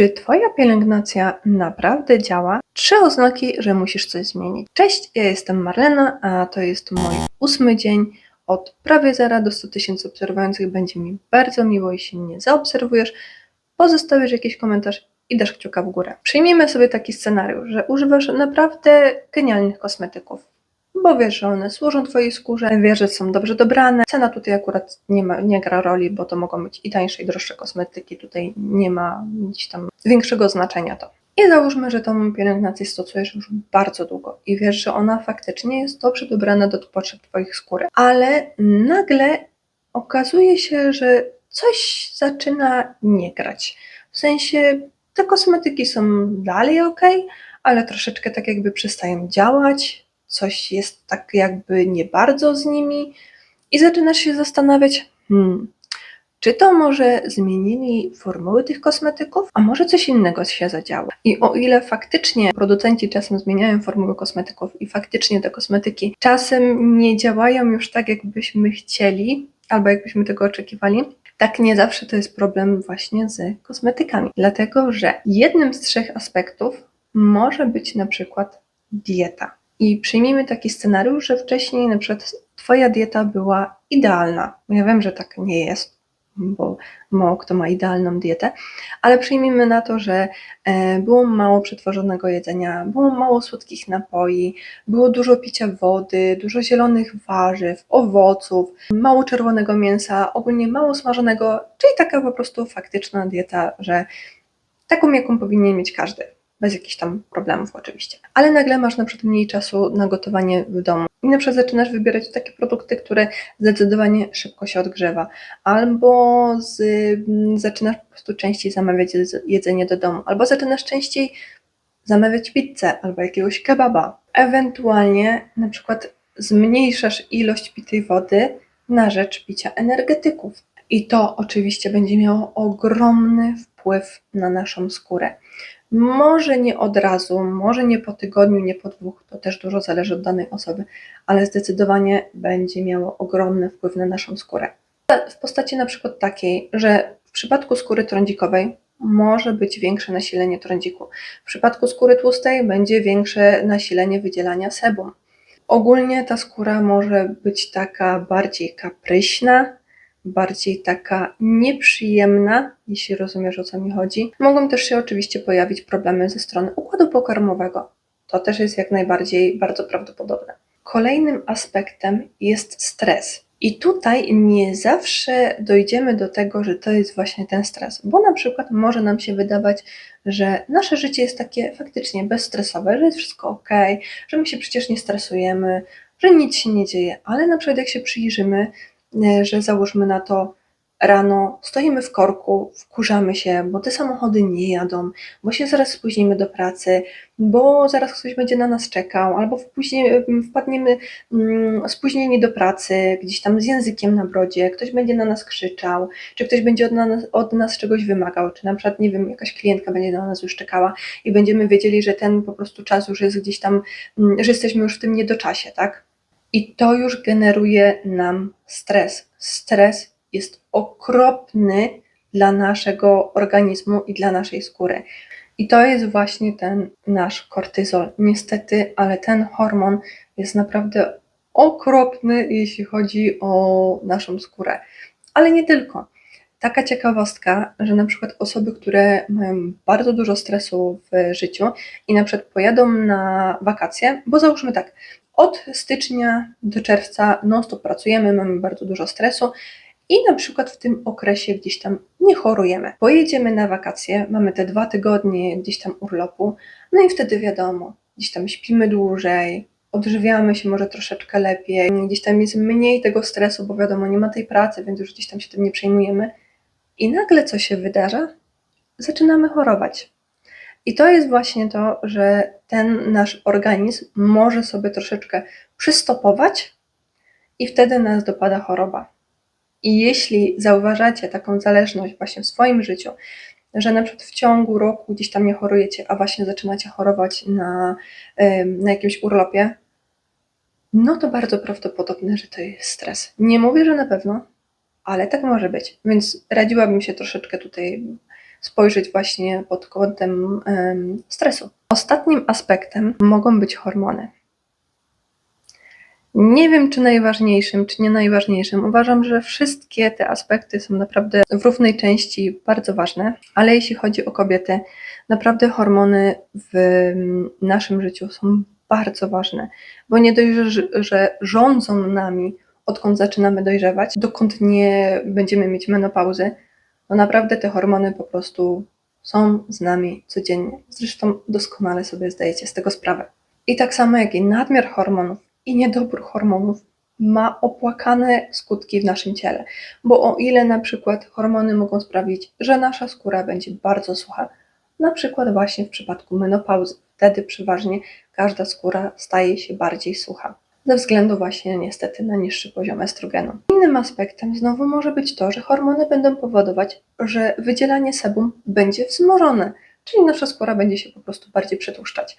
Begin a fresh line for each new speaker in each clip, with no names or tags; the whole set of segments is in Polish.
Czy Twoja pielęgnacja naprawdę działa? Trzy oznaki, że musisz coś zmienić. Cześć, ja jestem Marlena, a to jest mój ósmy dzień. Od prawie zera do 100 tysięcy obserwujących będzie mi bardzo miło, jeśli mnie zaobserwujesz, pozostawisz jakiś komentarz i dasz kciuka w górę. Przyjmijmy sobie taki scenariusz, że używasz naprawdę genialnych kosmetyków, bo wiesz, że one służą Twojej skórze, wiesz, że są dobrze dobrane. Cena tutaj akurat nie, ma, nie gra roli, bo to mogą być i tańsze, i droższe kosmetyki. Tutaj nie ma gdzieś tam większego znaczenia to. I załóżmy, że tą pielęgnację stosujesz już bardzo długo i wiesz, że ona faktycznie jest dobrze dobrana do potrzeb Twoich skóry, ale nagle okazuje się, że coś zaczyna nie grać. W sensie te kosmetyki są dalej ok, ale troszeczkę tak jakby przestają działać, coś jest tak jakby nie bardzo z nimi i zaczynasz się zastanawiać, hmm, czy to może zmienili formuły tych kosmetyków, a może coś innego się zadziało. I o ile faktycznie producenci czasem zmieniają formuły kosmetyków i faktycznie te kosmetyki czasem nie działają już tak, jakbyśmy chcieli, albo jakbyśmy tego oczekiwali, tak nie zawsze to jest problem właśnie z kosmetykami. Dlatego, że jednym z trzech aspektów może być na przykład dieta. I przyjmijmy taki scenariusz, że wcześniej na przykład Twoja dieta była idealna. Ja wiem, że tak nie jest, bo mało kto ma idealną dietę, ale przyjmijmy na to, że e, było mało przetworzonego jedzenia, było mało słodkich napoi, było dużo picia wody, dużo zielonych warzyw, owoców, mało czerwonego mięsa, ogólnie mało smażonego, czyli taka po prostu faktyczna dieta, że taką jaką powinien mieć każdy bez jakichś tam problemów oczywiście. Ale nagle masz na przykład mniej czasu na gotowanie w domu i na przykład zaczynasz wybierać takie produkty, które zdecydowanie szybko się odgrzewa, albo z, m, zaczynasz po prostu częściej zamawiać jedz- jedzenie do domu, albo zaczynasz częściej zamawiać pizzę albo jakiegoś kebaba. Ewentualnie na przykład zmniejszasz ilość pitej wody na rzecz picia energetyków. I to oczywiście będzie miało ogromny wpływ na naszą skórę. Może nie od razu, może nie po tygodniu, nie po dwóch, to też dużo zależy od danej osoby, ale zdecydowanie będzie miało ogromny wpływ na naszą skórę. W postaci na przykład takiej, że w przypadku skóry trądzikowej może być większe nasilenie trądziku. W przypadku skóry tłustej będzie większe nasilenie wydzielania sebum. Ogólnie ta skóra może być taka bardziej kapryśna, bardziej taka nieprzyjemna, jeśli rozumiesz o co mi chodzi. Mogą też się oczywiście pojawić problemy ze strony układu pokarmowego. To też jest jak najbardziej bardzo prawdopodobne. Kolejnym aspektem jest stres. I tutaj nie zawsze dojdziemy do tego, że to jest właśnie ten stres, bo na przykład może nam się wydawać, że nasze życie jest takie faktycznie bezstresowe, że jest wszystko ok, że my się przecież nie stresujemy, że nic się nie dzieje, ale na przykład jak się przyjrzymy, że załóżmy na to rano stoimy w korku, wkurzamy się, bo te samochody nie jadą, bo się zaraz spóźnimy do pracy, bo zaraz ktoś będzie na nas czekał, albo wpóźnie, wpadniemy mm, spóźnieni do pracy, gdzieś tam z językiem na brodzie, ktoś będzie na nas krzyczał, czy ktoś będzie od nas, od nas czegoś wymagał, czy na przykład, nie wiem, jakaś klientka będzie na nas już czekała i będziemy wiedzieli, że ten po prostu czas już jest gdzieś tam, mm, że jesteśmy już w tym niedoczasie, tak? I to już generuje nam stres. Stres jest okropny dla naszego organizmu i dla naszej skóry. I to jest właśnie ten nasz kortyzol. Niestety, ale ten hormon jest naprawdę okropny, jeśli chodzi o naszą skórę. Ale nie tylko. Taka ciekawostka, że na przykład osoby, które mają bardzo dużo stresu w życiu i na przykład pojadą na wakacje, bo załóżmy tak, od stycznia do czerwca non-stop pracujemy, mamy bardzo dużo stresu i na przykład w tym okresie gdzieś tam nie chorujemy. Pojedziemy na wakacje, mamy te dwa tygodnie gdzieś tam urlopu, no i wtedy wiadomo, gdzieś tam śpimy dłużej, odżywiamy się może troszeczkę lepiej, gdzieś tam jest mniej tego stresu, bo wiadomo, nie ma tej pracy, więc już gdzieś tam się tym nie przejmujemy. I nagle co się wydarza? Zaczynamy chorować. I to jest właśnie to, że ten nasz organizm może sobie troszeczkę przystopować i wtedy nas dopada choroba. I jeśli zauważacie taką zależność właśnie w swoim życiu, że na przykład w ciągu roku gdzieś tam nie chorujecie, a właśnie zaczynacie chorować na, na jakimś urlopie, no to bardzo prawdopodobne, że to jest stres. Nie mówię, że na pewno, ale tak może być. Więc radziłabym się troszeczkę tutaj spojrzeć właśnie pod kątem em, stresu. Ostatnim aspektem mogą być hormony. Nie wiem, czy najważniejszym, czy nie najważniejszym. Uważam, że wszystkie te aspekty są naprawdę w równej części bardzo ważne, ale jeśli chodzi o kobiety, naprawdę hormony w naszym życiu są bardzo ważne, bo nie dość, że rządzą nami, odkąd zaczynamy dojrzewać, dokąd nie będziemy mieć menopauzy, to naprawdę te hormony po prostu są z nami codziennie. Zresztą doskonale sobie zdajecie z tego sprawę. I tak samo jak i nadmiar hormonów i niedobór hormonów ma opłakane skutki w naszym ciele. Bo o ile na przykład hormony mogą sprawić, że nasza skóra będzie bardzo sucha, na przykład właśnie w przypadku menopauzy, wtedy przeważnie każda skóra staje się bardziej sucha. Ze względu właśnie niestety na niższy poziom estrogenu. Innym aspektem znowu może być to, że hormony będą powodować, że wydzielanie sebum będzie wzmożone, czyli nasza skóra będzie się po prostu bardziej przetłuszczać.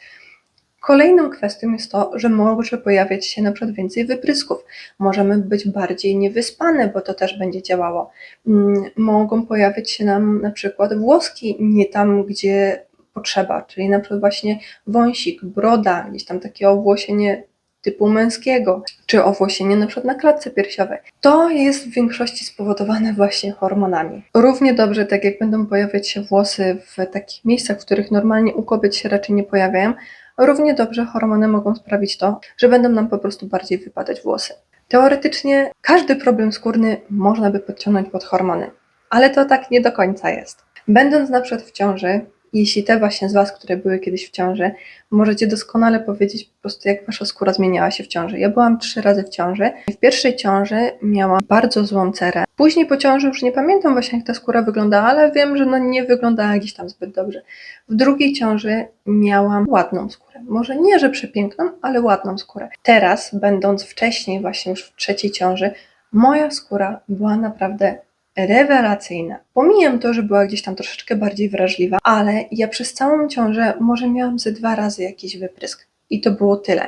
Kolejną kwestią jest to, że może pojawiać się na przykład więcej wyprysków. Możemy być bardziej niewyspane, bo to też będzie działało. Mm, Mogą pojawiać się nam na przykład włoski nie tam, gdzie potrzeba, czyli na przykład właśnie wąsik, broda, gdzieś tam takie owłosienie typu męskiego, czy owłosienie na przykład na klatce piersiowej. To jest w większości spowodowane właśnie hormonami. Równie dobrze, tak jak będą pojawiać się włosy w takich miejscach, w których normalnie u kobiet się raczej nie pojawiają, równie dobrze hormony mogą sprawić to, że będą nam po prostu bardziej wypadać włosy. Teoretycznie każdy problem skórny można by podciągnąć pod hormony, ale to tak nie do końca jest. Będąc na przykład w ciąży, jeśli te właśnie z Was, które były kiedyś w ciąży, możecie doskonale powiedzieć po prostu, jak Wasza skóra zmieniała się w ciąży. Ja byłam trzy razy w ciąży. W pierwszej ciąży miałam bardzo złą cerę. Później po ciąży już nie pamiętam właśnie, jak ta skóra wyglądała, ale wiem, że no nie wyglądała gdzieś tam zbyt dobrze. W drugiej ciąży miałam ładną skórę. Może nie, że przepiękną, ale ładną skórę. Teraz, będąc wcześniej, właśnie już w trzeciej ciąży, moja skóra była naprawdę rewelacyjna. Pomijam to, że była gdzieś tam troszeczkę bardziej wrażliwa, ale ja przez całą ciążę może miałam ze dwa razy jakiś wyprysk i to było tyle.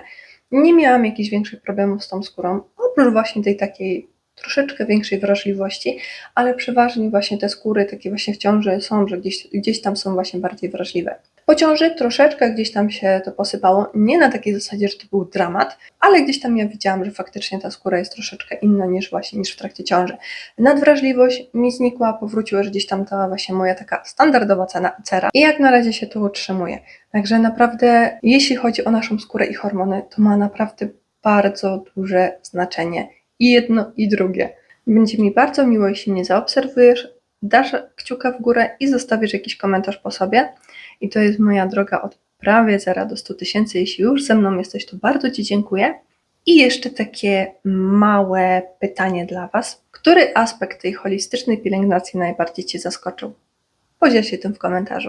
Nie miałam jakichś większych problemów z tą skórą, oprócz właśnie tej takiej troszeczkę większej wrażliwości, ale przeważnie właśnie te skóry takie właśnie w ciąży są, że gdzieś, gdzieś tam są właśnie bardziej wrażliwe. Po ciąży troszeczkę gdzieś tam się to posypało, nie na takiej zasadzie, że to był dramat, ale gdzieś tam ja widziałam, że faktycznie ta skóra jest troszeczkę inna niż właśnie niż w trakcie ciąży. Nadwrażliwość mi znikła, powróciła, że gdzieś tam ta właśnie moja taka standardowa cena, cera i jak na razie się to utrzymuje. Także naprawdę, jeśli chodzi o naszą skórę i hormony, to ma naprawdę bardzo duże znaczenie i jedno i drugie. Będzie mi bardzo miło, jeśli mnie zaobserwujesz, dasz kciuka w górę i zostawisz jakiś komentarz po sobie. I to jest moja droga od prawie 0 do 100 tysięcy. Jeśli już ze mną jesteś, to bardzo Ci dziękuję. I jeszcze takie małe pytanie dla Was. Który aspekt tej holistycznej pielęgnacji najbardziej Cię zaskoczył? Podziel się tym w komentarzu.